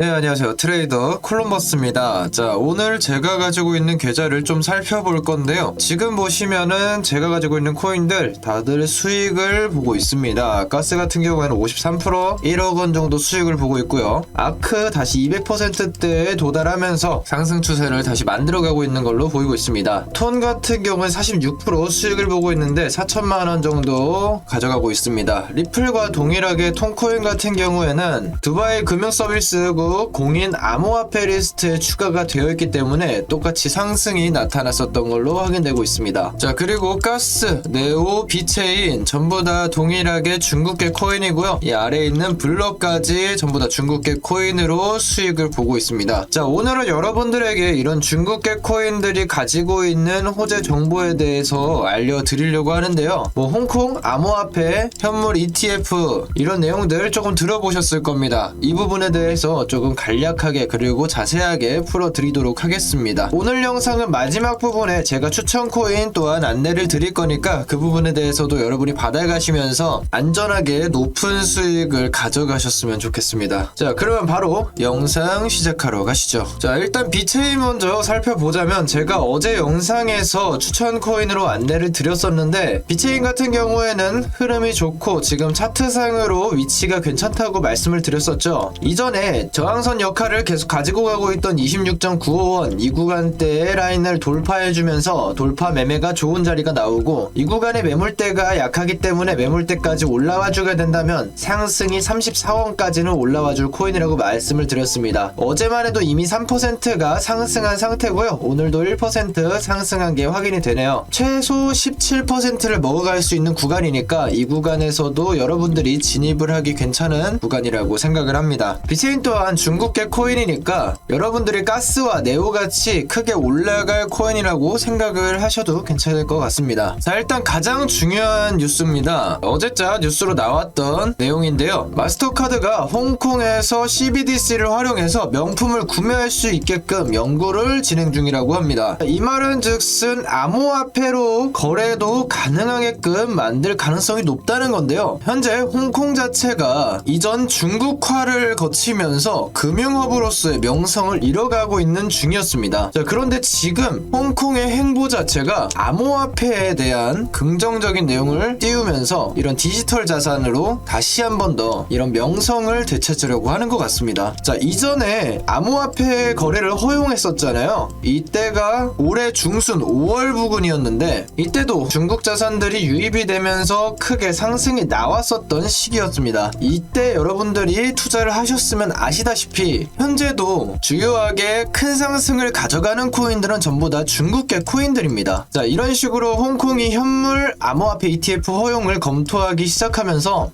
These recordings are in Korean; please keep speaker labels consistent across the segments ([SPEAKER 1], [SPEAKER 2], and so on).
[SPEAKER 1] 네, 안녕하세요. 트레이더 콜럼버스입니다. 자, 오늘 제가 가지고 있는 계좌를 좀 살펴볼 건데요. 지금 보시면은 제가 가지고 있는 코인들 다들 수익을 보고 있습니다. 가스 같은 경우에는 53% 1억 원 정도 수익을 보고 있고요. 아크 다시 200%대에 도달하면서 상승 추세를 다시 만들어가고 있는 걸로 보이고 있습니다. 톤 같은 경우는 46% 수익을 보고 있는데 4천만 원 정도 가져가고 있습니다. 리플과 동일하게 톤코인 같은 경우에는 두바이 금융 서비스 국 공인 암호화폐 리스트에 추가가 되어 있기 때문에 똑같이 상승이 나타났었던 걸로 확인되고 있습니다. 자 그리고 가스, 네오, 비체인 전부 다 동일하게 중국계 코인이고요. 이 아래에 있는 블럭까지 전부 다 중국계 코인으로 수익을 보고 있습니다. 자 오늘은 여러분들에게 이런 중국계 코인들이 가지고 있는 호재 정보에 대해서 알려드리려고 하는데요. 뭐 홍콩 암호화폐, 현물 ETF 이런 내용들 조금 들어보셨을 겁니다. 이 부분에 대해서 조금 간략하게 그리고 자세하게 풀어드리도록 하겠습니다. 오늘 영상은 마지막 부분에 제가 추천 코인 또한 안내를 드릴 거니까 그 부분에 대해서도 여러분이 받아가시면서 안전하게 높은 수익을 가져가셨으면 좋겠습니다. 자, 그러면 바로 영상 시작하러 가시죠. 자, 일단 비체인 먼저 살펴보자면 제가 어제 영상에서 추천 코인으로 안내를 드렸었는데 비체인 같은 경우에는 흐름이 좋고 지금 차트상으로 위치가 괜찮다고 말씀을 드렸었죠. 이전에 저 항선 역할을 계속 가지고 가고 있던 26.951이 구간대의 라인을 돌파해주면서 돌파 매매가 좋은 자리가 나오고 이 구간의 매물대가 약하기 때문에 매물대까지 올라와주게 된다면 상승이 34원까지는 올라와줄 코인이라고 말씀을 드렸습니다. 어제만 해도 이미 3%가 상승한 상태고요. 오늘도 1% 상승한 게 확인이 되네요. 최소 17%를 먹어갈 수 있는 구간이니까 이 구간에서도 여러분들이 진입을 하기 괜찮은 구간이라고 생각을 합니다. 비트인 또한 중국계 코인이니까 여러분들이 가스와 네오 같이 크게 올라갈 코인이라고 생각을 하셔도 괜찮을 것 같습니다. 자, 일단 가장 중요한 뉴스입니다. 어제자 뉴스로 나왔던 내용인데요. 마스터카드가 홍콩에서 CBDC를 활용해서 명품을 구매할 수 있게끔 연구를 진행 중이라고 합니다. 이 말은 즉슨 암호화폐로 거래도 가능하게끔 만들 가능성이 높다는 건데요. 현재 홍콩 자체가 이전 중국화를 거치면서 금융허브로서의 명성을 잃어가고 있는 중이었습니다. 자, 그런데 지금 홍콩의 행보 자체가 암호화폐에 대한 긍정적인 내용을 띄우면서 이런 디지털 자산으로 다시 한 번 더 이런 명성을 되찾으려고 하는 것 같습니다. 자, 이전에 암호화폐 거래를 허용했었잖아요. 이때가 올해 중순 5월 부근이었는데 이때도 중국 자산들이 유입이 되면서 크게 상승이 나왔었던 시기였습니다. 이때 여러분들이 투자를 하셨으면 아시다 시피 현재도 주요하게 큰 상승을 가져가는 코인들은 전부 다 중국계 코인들입니다. 자, 이런 식으로 홍콩이 현물 암호화폐 ETF 허용을 검토하기 시작하면서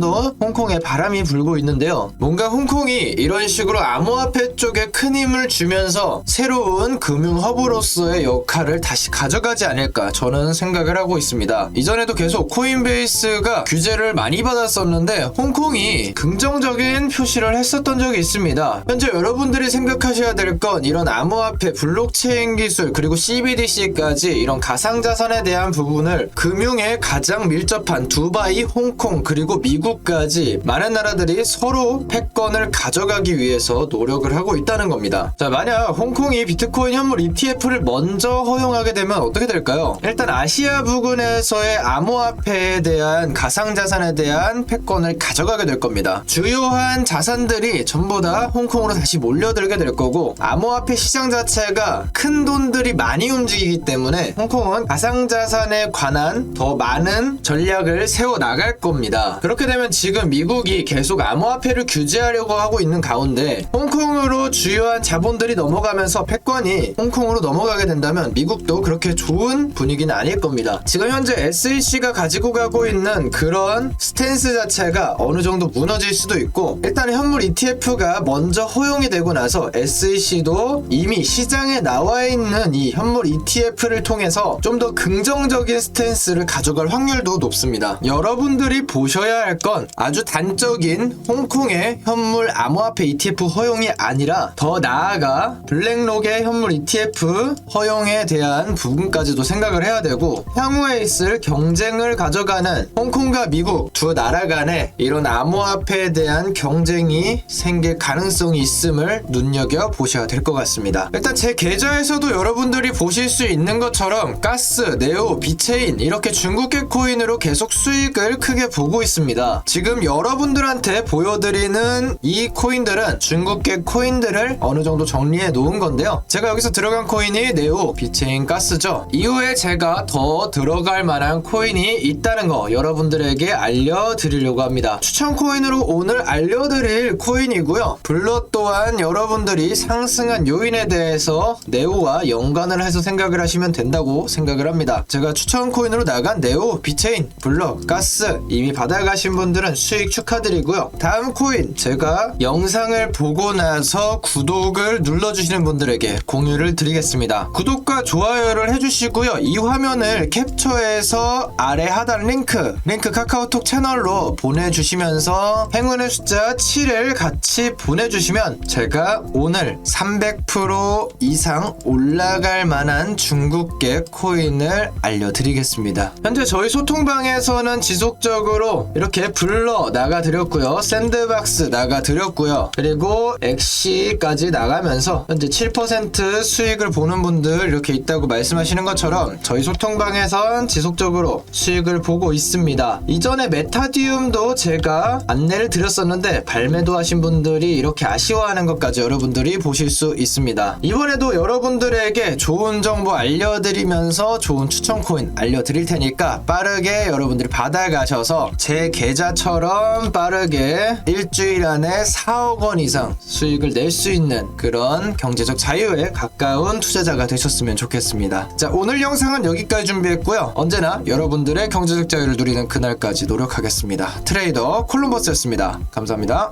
[SPEAKER 1] 더 홍콩에 바람이 불고 있는데요. 뭔가 홍콩이 이런 식으로 암호화폐 쪽에 큰 힘을 주면서 새로운 금융 허브로서의 역할을 다시 가져가지 않을까 저는 생각을 하고 있습니다. 이전에도 계속 코인베이스가 규제를 많이 받았었는데 홍콩이 긍정적인 표시를 했었던 적이 있습니다. 현재 여러분들이 생각하셔야 될 건 이런 암호화폐, 블록체인 기술 그리고 CBDC까지 이런 가상자산에 대한 부분을 금융에 가장 밀접한 두바이, 홍콩 그리고 미국까지 많은 나라들이 서로 패권을 가져가기 위해서 노력을 하고 있다는 겁니다. 자, 만약 홍콩이 비트코인 현물 ETF를 먼저 허용하게 되면 어떻게 될까요? 일단 아시아 부근에서의 암호화폐에 대한 가상자산에 대한 패권을 가져가게 될 겁니다. 주요한 자산들이 전부 다 홍콩으로 다시 몰려들게 될 거고 암호화폐 시장 자체가 큰 돈들이 많이 움직이기 때문에 홍콩은 가상자산에 관한 더 많은 전략을 세워 나갈 겁니다. 그렇게 되면 지금 미국이 계속 암호화폐를 규제하려고 하고 있는 가운데 홍콩으로 주요한 자본들이 넘어가면서 패권이 홍콩으로 넘어가게 된다면 미국도 그렇게 좋은 분위기는 아닐 겁니다. 지금 현재 SEC가 가지고 가고 있는 그런 스탠스 자체가 어느 정도 무너질 수도 있고 일단 현물 ETF 가 먼저 허용이 되고 나서 SEC도 이미 시장에 나와 있는 이 현물 ETF를 통해서 좀 더 긍정적인 스탠스를 가져갈 확률도 높습니다. 여러분들이 보셔야 할 건 아주 단적인 홍콩의 현물 암호화폐 ETF 허용이 아니라 더 나아가 블랙록의 현물 ETF 허용에 대한 부분까지도 생각을 해야 되고 향후에 있을 경쟁을 가져가는 홍콩과 미국 두 나라 간의 이런 암호화폐에 대한 경쟁이 생길 가능성이 있음을 눈여겨 보셔야 될 것 같습니다. 일단 제 계좌에서도 여러분들이 보실 수 있는 것처럼 가스, 네오, 비체인 이렇게 중국계 코인으로 계속 수익을 크게 보고 있습니다. 지금 여러분들한테 보여드리는 이 코인들은 중국계 코인들을 어느 정도 정리해 놓은 건데요. 제가 여기서 들어간 코인이 네오, 비체인, 가스죠. 이후에 제가 더 들어갈 만한 코인이 있다는 거 여러분들에게 알려드리려고 합니다. 추천 코인으로 오늘 알려드릴 코인이 고요. 블러 또한 여러분들이 상승한 요인에 대해서 네오와 연관을 해서 생각을 하시면 된다고 생각을 합니다. 제가 추천 코인으로 나간 네오, 비체인, 블러, 가스 이미 받아가신 분들은 수익 축하드리고요. 다음 코인 제가 영상을 보고 나서 구독을 눌러주시는 분들에게 공유를 드리겠습니다. 구독과 좋아요를 해주시고요. 이 화면을 캡처해서 아래 하단 링크, 링크 카카오톡 채널로 보내주시면서 행운의 숫자 7을 같이 보내주시면 제가 오늘 300% 이상 올라갈 만한 중국계 코인을 알려드리겠습니다. 현재 저희 소통방에서는 지속적으로 이렇게 불러 나가드렸고요. 샌드박스 나가드렸고요. 그리고 엑시까지 나가면서 현재 7% 수익을 보는 분들 이렇게 있다고 말씀하시는 것처럼 저희 소통방에선 지속적으로 수익을 보고 있습니다. 이전에 메타디움도 제가 안내를 드렸었는데 발매도 하신 분들이 이렇게 아쉬워하는 것까지 여러분들이 보실 수 있습니다. 이번에도 여러분들에게 좋은 정보 알려드리면서 좋은 추천 코인 알려드릴 테니까 빠르게 여러분들이 받아가셔서 제 계좌처럼 빠르게 일주일 안에 4억 원 이상 수익을 낼 수 있는 그런 경제적 자유에 가까운 투자자가 되셨으면 좋겠습니다. 자, 오늘 영상은 여기까지 준비했고요. 언제나 여러분들의 경제적 자유를 누리는 그날까지 노력하겠습니다. 트레이더 콜럼버스였습니다. 감사합니다.